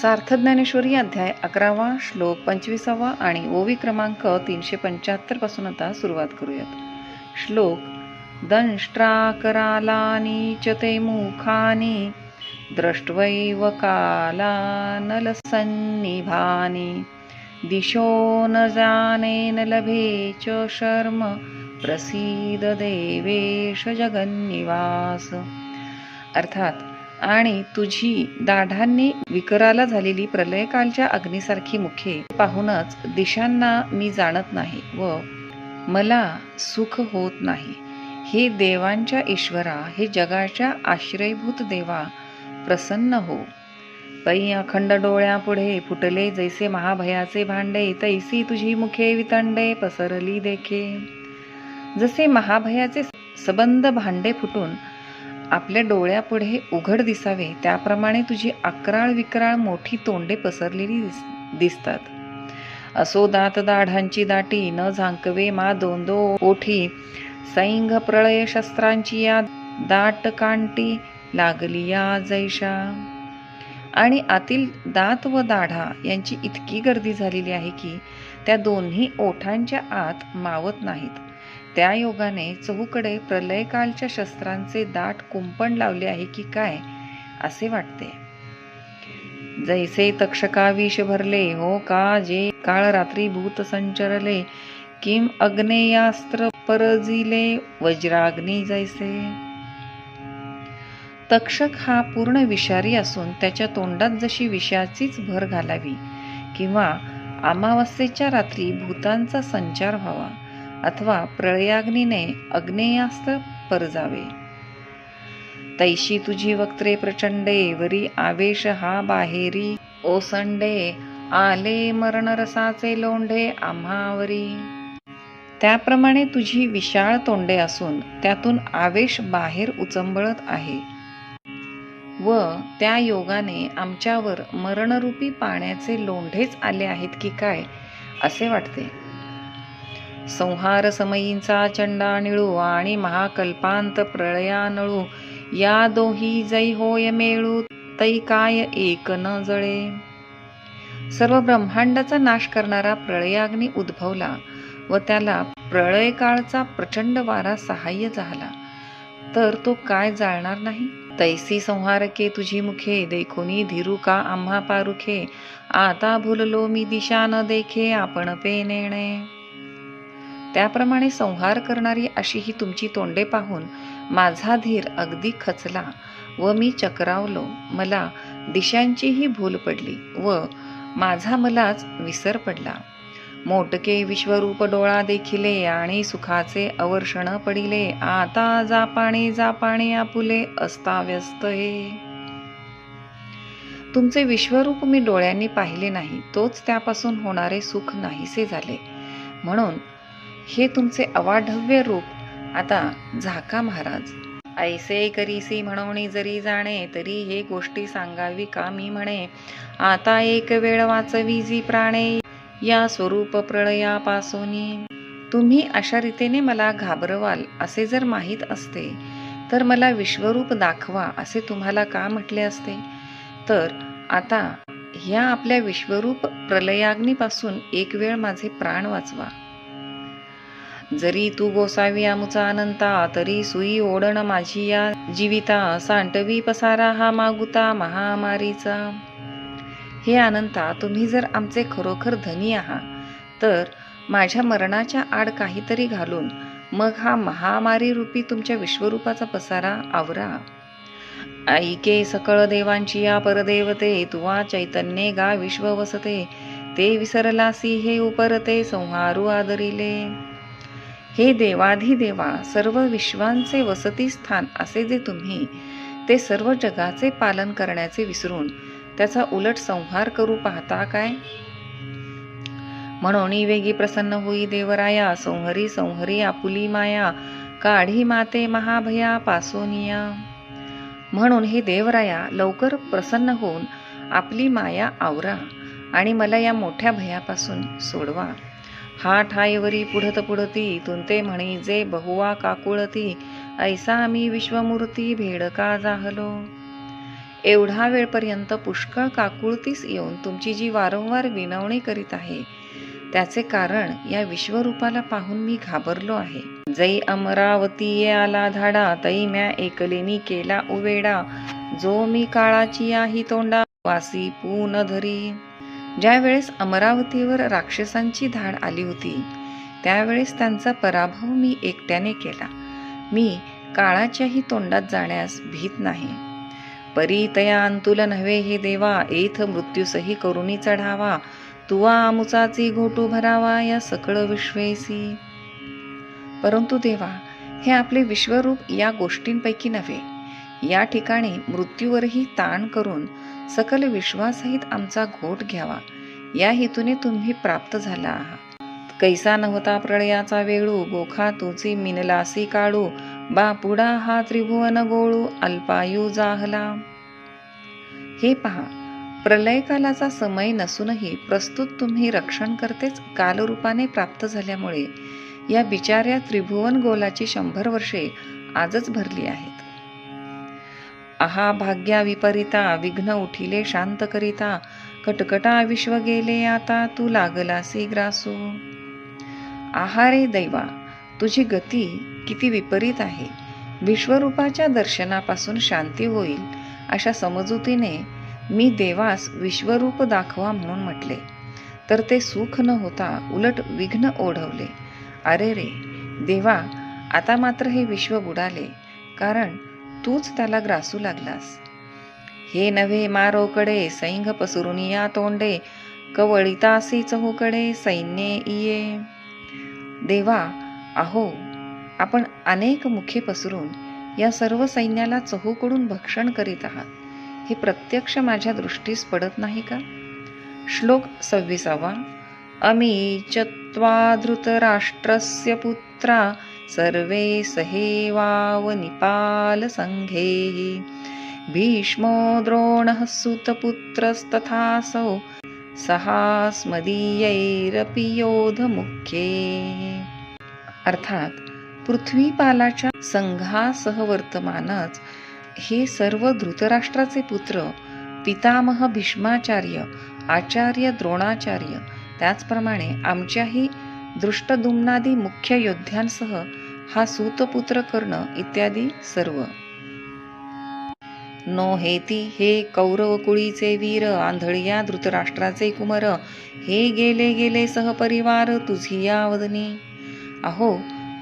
सार्थ ज्ञानेश्वरी अध्याय अकरावा श्लोक पंचवीसावा आणि ओवी क्रमांक तीनशे पंच्याहत्तरपासून आता सुरुवात करूयात. श्लोक दंष्ट्राकरालानी च ते मुखानी द्रष्ट्वैव कालानलसन्निभानि दिशो न जाने न लभे च शर्म प्रसीद देवेश जगन्निवास. अर्थात आणि तुझी दाढांनी विकराला झालेली प्रलयकालच्या अग्नीसारखी मुखे पाहूनच दिशांना मी जाणत नाही व मला सुख होत नाही. हे देवांच्या ईश्वरा हे जगाच्या आश्रयभूत देवा प्रसन्न हो. पै अखंड डोळ्यापुढे फुटले जैसे महाभयाचे भांडे तैसी तुझी मुखे वितंडे पसरली देखे. जसे महाभयाचे सबंध भांडे फुटून आपल्या डोळ्यापुढे उघड दिसावे त्याप्रमाणे तुझी अकराळ विकराळ मोठी तोंडे पसरलेली दिस दिसतात. असो दात दाढांची दाटी न झांकवे मा दोंदो ओठी. सैंघ प्रळय शस्त्रांची या दाट कांटी लागली या जैशा. आणि आतील दात व दाढा यांची इतकी गर्दी झालेली आहे की त्या दोन्ही ओठांच्या आत मावत नाहीत. त्या योगाने चहूकडे प्रलयकालच्या शस्त्रांचे दाट कुंपण लावले आहे की काय असे वाटते. जैसे तक्षका विष भरले हो का जे काळ रात्री भूत संचरले किम अग्नेयास्त्र परजिले वज्राग्नी जैसे. तक्षक हा पूर्ण विषारी असून त्याच्या तोंडात जशी विषाचीच भर घालावी किंवा अमावस्येच्या रात्री भूतांचा संचार व्हावा. अथवा प्रळयाग्नीने अग्नेयास्त्र परजावे. तैशी तुझी वक्त्रे प्रचंडे वरी आवेश हा बाहेरी. ओसंडे आले मरणरसाचे लोंढे आम्हावरी. त्याप्रमाणे तुझी विशाळ तोंडे असून त्यातून आवेश बाहेर उचंबळत आहे. व त्या योगाने आमच्यावर मरणरूपी पाण्याचे लोंढेच आले आहेत की काय असे वाटते. संहार समयींचा चंडा निळू आणि महाकल्पांत प्रळयानळू या दोही जै होय मेळू तै काय एक न जळे. सर्व ब्रह्मांडाचा नाश करणारा प्रळयाग्नी उद्भवला व त्याला प्रळय काळचा प्रचंड वारा सहाय्य झाला. तर तो काय जाळणार नाही? तैसी संहारके तुझी मुखे देखोनी धीरू का आम्हा पारुखे. आता भुललो मी दिशा न देखे आपण पे नेणे. त्याप्रमाणे संहार करणारी अशी ही तुमची तोंडे पाहून माझा धीर अगदी खचला व मी चक्रावलो. मला दिशांचीही भूल पडली व माझा मलाच विसर पडला. मोटके विश्वरूप डोळा देखिले आणि सुखाचे अवर्षण पडिले. आता जापाणे जापाणे आपुले अस्ताव्यस्त हे तुमचे विश्वरूप मी डोळ्यांनी पाहिले नाही. तोच त्यापासून होणारे सुख नाहीसे झाले. म्हणून हे तुमचे अवाढव्य रूप. आता झाका महाराज. ऐसे करीसी म्हणवणी जरी जाणे तरी हे गोष्टी सांगावी का मी म्हणे? आता एक वेळ वाचवी जी प्राणे या स्वरूप प्रळयापासून तुम्ही अशा रीतीने मला घाबरवाल असे जर माहीत असते तर मला विश्वरूप दाखवा असे तुम्हाला का म्हटले असते? तर आता ह्या आपल्या विश्वरूप प्रलयाग्नीपासून एक वेळ माझे प्राण वाचवा. जरी तू गोसावी आमचा अनंता तरी सुई ओढण माझी या जीविता. सांटवी पसारा हा मागुता महामारीचा. हे अनंता तुम्ही जर आमचे खरोखर धनी आहात तर माझ्या मरणाच्या आड काहीतरी घालून मग हा महामारी रूपी तुमच्या विश्वरूपाचा पसारा आवरा. ऐके सकळ देवांची या परदेवते तुवा चैतन्ये गा विश्व वसते ते विसरलासी हे उपरते संहारू आदरिले. हे देवाधिदेवा सर्व विश्वांचे वसतीस्थान असे जे तुम्ही ते सर्व जगाचे पालन करण्याचे विसरून त्याचा उलट संहार करू पाहता काय? म्हणून वेगी प्रसन्न होई देवराया संहरी संहरी आपुली माया काढी माते महाभया पासोनिया. म्हणून हे देवराया लवकर प्रसन्न होऊन आपली माया आवरा आणि मला या मोठ्या भयापासून सोडवा. हा ठायवरी पुढत पुढती तुंते म्हणी जे बहुवा काकुळती ऐसा आम्ही विश्वमूर्ती भेडका जाहलो? एवढा वेळपर्यंत पुष्कळ काकुळतीस येऊन तुमची जी वारंवार विनवणी करीत आहे त्याचे कारण या विश्वरूपाला पाहून मी घाबरलो आहे. जै अमरावती आला धाडा तै म्या एकलेनी केला उवेडा जो मी काळाची आही तोंडा वासी पून धरी. ज्या वेळेस अमरावतीवर राक्षसांची धाड आली होती त्यावेळेस त्यांचा पराभव मी एकट्याने केला. मी काळाच्याही तोंडात जाण्यास भीत नाही. परितया अंतुल नव्हे हे देवा एथ मृत्यूसही करुणी चढावा. तुवा आमुचाची घोटू भरावा या सकळ विश्वेसी. परंतु देवा हे आपले विश्वरूप या गोष्टींपैकी नव्हे. या ठिकाणी मृत्यूवरही ताण करून सकल विश्वासहित आमचा घोट घ्यावा. या हेतूने तुम्ही प्राप्त झाला आहात. कैसा नव्हता प्रळयाचा वेळू गोखा तुझी मिनलासी काळू बापुडा हा त्रिभुवन गोळू अल्पायू जाहला. हे पहा प्रलयकालाचा समय नसूनही प्रस्तुत तुम्ही रक्षण करतेच कालरूपाने प्राप्त झाल्यामुळे या बिचाऱ्या त्रिभुवन गोलाची शंभर वर्षे आजच भरली आहेत. आहा भाग्या विपरीता विघ्न उठिले शांत करिता कटकटा विश्व गेले आता तू लागलासी ग्रासू आहारे दैवा तुझी गती किती विपरीत आहे. विश्वरूपाच्या दर्शनापासून शांती होईल अशा समजुतीने मी देवास विश्वरूप दाखवा म्हणून म्हटले. तर ते सुख न होता उलट विघ्न ओढवले. अरे रे देवा आता मात्र हे विश्व बुडाले कारण तूच त्याला ग्रासू लागलास. हे नव्हे मारोकडे सैंघ या तोंडे कवळितासी चहूकडे सैन्य इये. देवा अहो आपण अनेक मुखे पसरून या सर्व सैन्याला चहूकडून भक्षण करीत आहात. हे प्रत्यक्ष माझ्या दृष्टीस पडत नाही का? श्लोक सव्वीसावा. अमी चत्वा धृतराष्ट्रस्य पुत्रा सर्वे सहेवाव निपाल संघे भीष्मो द्रोणः सुतपुत्रस्तथासौ सहास्मदीयैरपि योधमुख्ये। अर्थात पृथ्वीपालाच्या संघासह वर्तमानच हे सर्व धृतराष्ट्राचे पुत्र पितामह भीष्माचार्य आचार्य द्रोणाचार्य त्याचप्रमाणे आमच्याही दृष्टदुम्नादी मुख्य योद्ध्यांसह हा सूतपुत्र कर्ण इत्यादी सर्व. नो हेती हे कौरव कुळीचे वीर आंधळिया धृतराष्ट्राचे कुमर हे गेले गेले सहपरिवार तुझी या वदनी अहो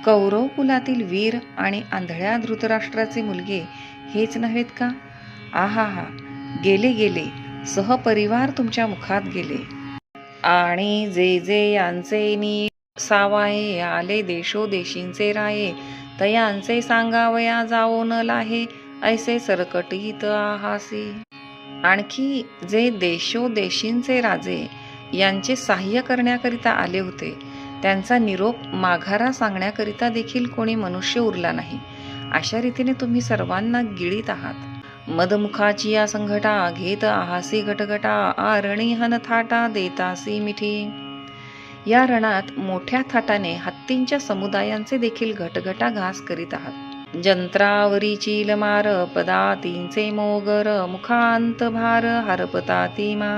कौरव कुलातील वीर आणि आंधळ्या धृतराष्ट्राचे मुलगे हेच नव्हेत का? आहा हा गेले गेले सहपरिवार तुमच्या मुखात गेले. आणि जे जे यांचे नी सावाये आले देशोदेशींचे राये. तयांचे सांगावया जाओ न लाहे ऐसे सरकटीत आहासी. आणखी जे देशोदेशींचे राजे यांचे सहाय्य करण्याकरिता आले होते त्यांचा निरोप माघारा सांगण्याकरिता देखील कोणी मनुष्य उरला नाही. अशा रीतीने तुम्ही सर्वांना गिळीत आहात. मदमुखाची या संघटा घेत आहासी घटघटा आरणी हन थाटा देतासी मिठी. या रणात मोठ्या थाटाने हत्तींच्या समुदायांचे देखील घटघटा घास करीत आहात. जंत्रावरी चील मार पदातींचे मोगर मुखांत भार हरपताती मा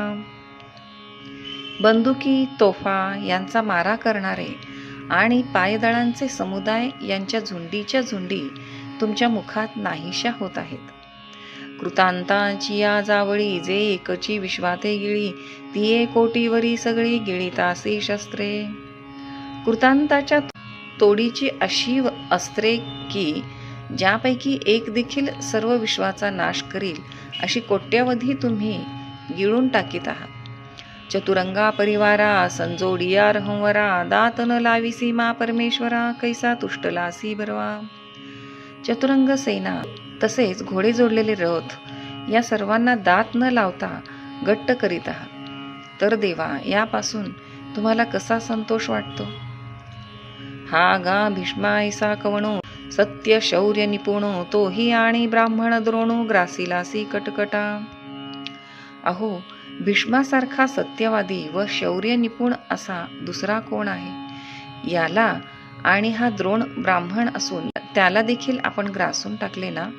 बंदुकी तोफा यांचा मारा करणारे आणि पायदळांचे समुदाय यांच्या झुंडीच्या झुंडी तुमच्या मुखात नाहीशा होत आहेत. कृतांताची या जावळी जे एकची विश्वाते गिळी ती कोटीवरी सगळी गिळीतासी शस्त्रे. कृतांताच्या तोडीची अशी अस्त्रे की ज्यापैकी एक देखील सर्व विश्वाचा नाश करील अशी कोट्यवधी तुम्ही गिळून टाकीत आहात. चतुरंगा परिवारा संजोडिया रहंवरा दात न लाविसी मा परमेश्वरा कैसा तुष्टलासी बरवा. चतुरंग सेना तसेच घोडे जोडलेले रथ या सर्वांना दात न लावता गट्ट करीत आहात. तर देवा यापासून तुम्हाला कसा संतोष वाटतो? हा गा भीष्मायसा कवणो सत्य शौर्य निपुणो तोही आणि ब्राह्मण द्रोणो ग्रासिलासी कटकटा. अहो भीष्मासारखा सत्यवादी व शौर्य निपुण असा दुसरा कोण आहे? याला आणि हा द्रोण ब्राह्मण असून त्याला देखील आपण ग्रासून टाकले ना?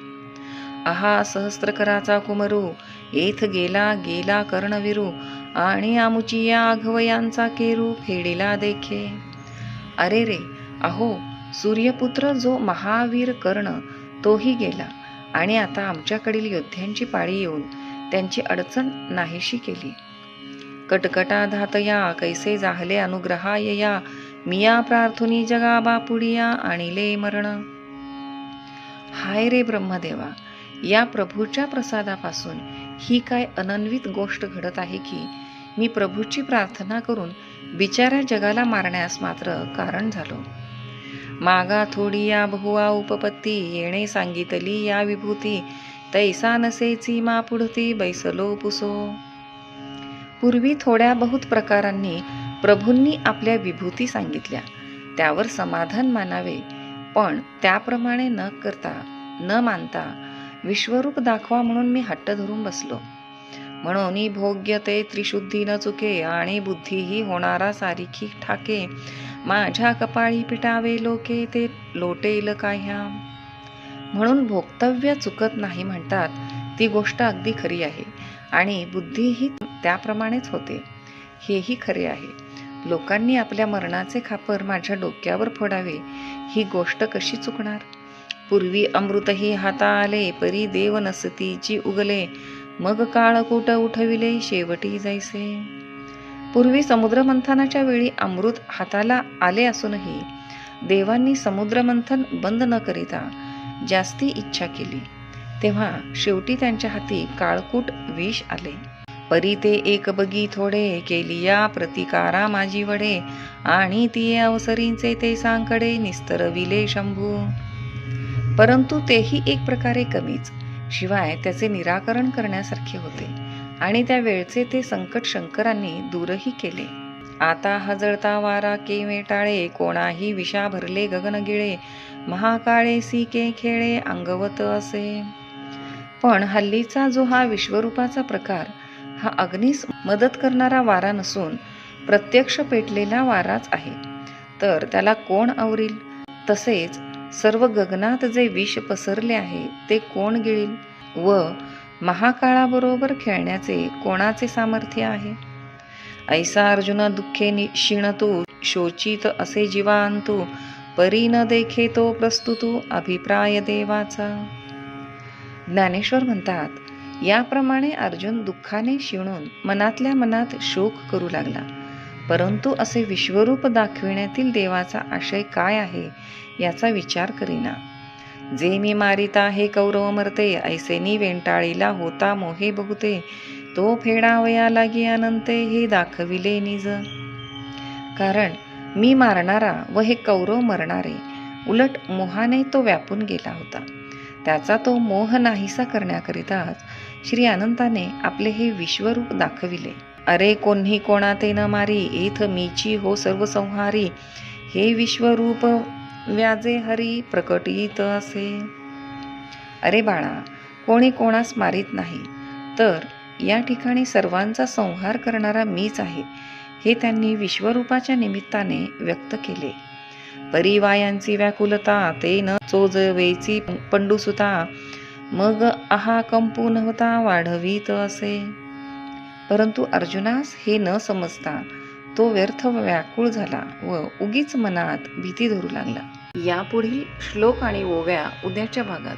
आहा सहस्त्रकराचा कुमरू. येथ गेला गेला कर्णविरू. आणि आमुची या आघवयांचा केरू फेडिला देखे. अरे रे अहो सूर्यपुत्र जो महावीर कर्ण तोही गेला. आणि आता आमच्याकडील योद्ध्यांची पाळी येऊन त्यांची अडचण नाहीशी केली. कटकटा धातया कैसे जाहले अनुग्रहाय या. मिया प्रार्थुनी जगा बापुडिया आणिले मरण. हाय रे ब्रह्मदेवा या प्रभूच्या प्रसादापासून ही काय अनन्वित गोष्ट घडत आहे की मी प्रभूची प्रार्थना करून बिचाऱ्या जगाला मारण्यास मात्र कारण झालो. मागा थोडी या बहुआ उपपत्ती येणे सांगितली या विभूती तैसा नसेची मा पुढती बैसलो पुसो. पूर्वी थोड्या बहुत प्रकारांनी प्रभूंनी आपल्या विभूती सांगितल्या त्यावर समाधान मानावे पण त्याप्रमाणे न करता न मानता विश्वरूप दाखवा म्हणून मी हट्ट धरून बसलो. म्हणून भोग्य ते त्रिशुद्धी न चुके आणि बुद्धीही होणारा सारिखी ठाके. माझ्या कपाळी पिटावे लोके ते लोटेल काह्या. म्हणून भोक्तव्य चुकत नाही म्हणतात ती गोष्ट अगदी खरी आहे. आणि बुद्धीही त्याप्रमाणेच होते. हेही खरे आहे. लोकांनी आपल्या मरणाचे खापर माझ्या डोक्यावर फोडावे. ही गोष्ट कशी चुकणार? पूर्वी अमृतही हाता आले परी देव नसतीची उगले. मग काळकूट उठविले शेवटी जायचे पूर्वी समुद्रमंथनाच्या वेळी अमृत हाताला आले असूनही देवांनी समुद्रमंथन बंद न करिता जास्ती इच्छा केली. तेव्हा शेवटी त्यांच्या हाती काळकूट विष आले. परी ते एक बगी थोडे केली या प्रतिकारा माझी वडे. आणि ती अवसरींचे ते सांकडे निस्तरविले शंभू. परंतु तेही एक प्रकारे कमीच. शिवाय त्याचे निराकरण करण्यासारखे होते आणि त्या वेळचे ते संकट शंकरांनी दूरही केले. आता हजळता वारा के टाळे कोणाही विषा भरले गगनगिळे महाकाळे सी के खेळे अंगवत असे. पण हल्लीचा जो हा विश्वरूपाचा प्रकार हा अग्नीस मदत करणारा वारा नसून प्रत्यक्ष पेटलेला वाराच आहे. तर त्याला कोण आवरील? तसेच सर्व गगनात जे विष पसरले आहे ते कोण गिळील? व महाकाळाबरोबर खेळण्याचे कोणाचे सामर्थ्य आहे? ऐसा अर्जुन दुःखे क्षीणतो शोचित असे जीवांतू परी न देखे तो प्रस्तुतू अभिप्राय देवाचा. ज्ञानेश्वर म्हणतात याप्रमाणे अर्जुन दुःखाने शिणून मनातल्या मनात शोक करू लागला. परंतु असे विश्वरूप दाखविण्यातील देवाचा आशय काय आहे याचा विचार करीना. जे मी मारिता हे कौरव मरते ऐसेनी वेंटाळीला होता मोहे बहुते तो फेडावया लागी अनंते हे दाखविले निज. कारण मी मारणारा व हे कौरव मरणारे उलट मोहाने तो व्यापून गेला होता. त्याचा तो मोह नाहीसा करण्याकरिताच श्री अनंताने आपले हे विश्वरूप दाखविले. अरे कोणी कोणा ते न मारी एथ मीची हो सर्व संहारी हे विश्वरूप व्याजे हरी प्रकटित असे. अरे बाळा कोणी कोणास मारित नाही तर या ठिकाणी सर्वांचा संहार करणारा मीच आहे हे त्यांनी विश्वरूपाच्या निमित्ताने व्यक्त केले. परिवायांची व्याकुलता ते न चोजवेची पंडुसुता मग आहा कंपू नव्हता वाढवीत असे. परंतु अर्जुनास हे न समजता तो व्यर्थ व्याकुळ झाला व उगीच मनात भीती धरू लागला. यापुढील श्लोक आणि ओव्या उद्याच्या भागात.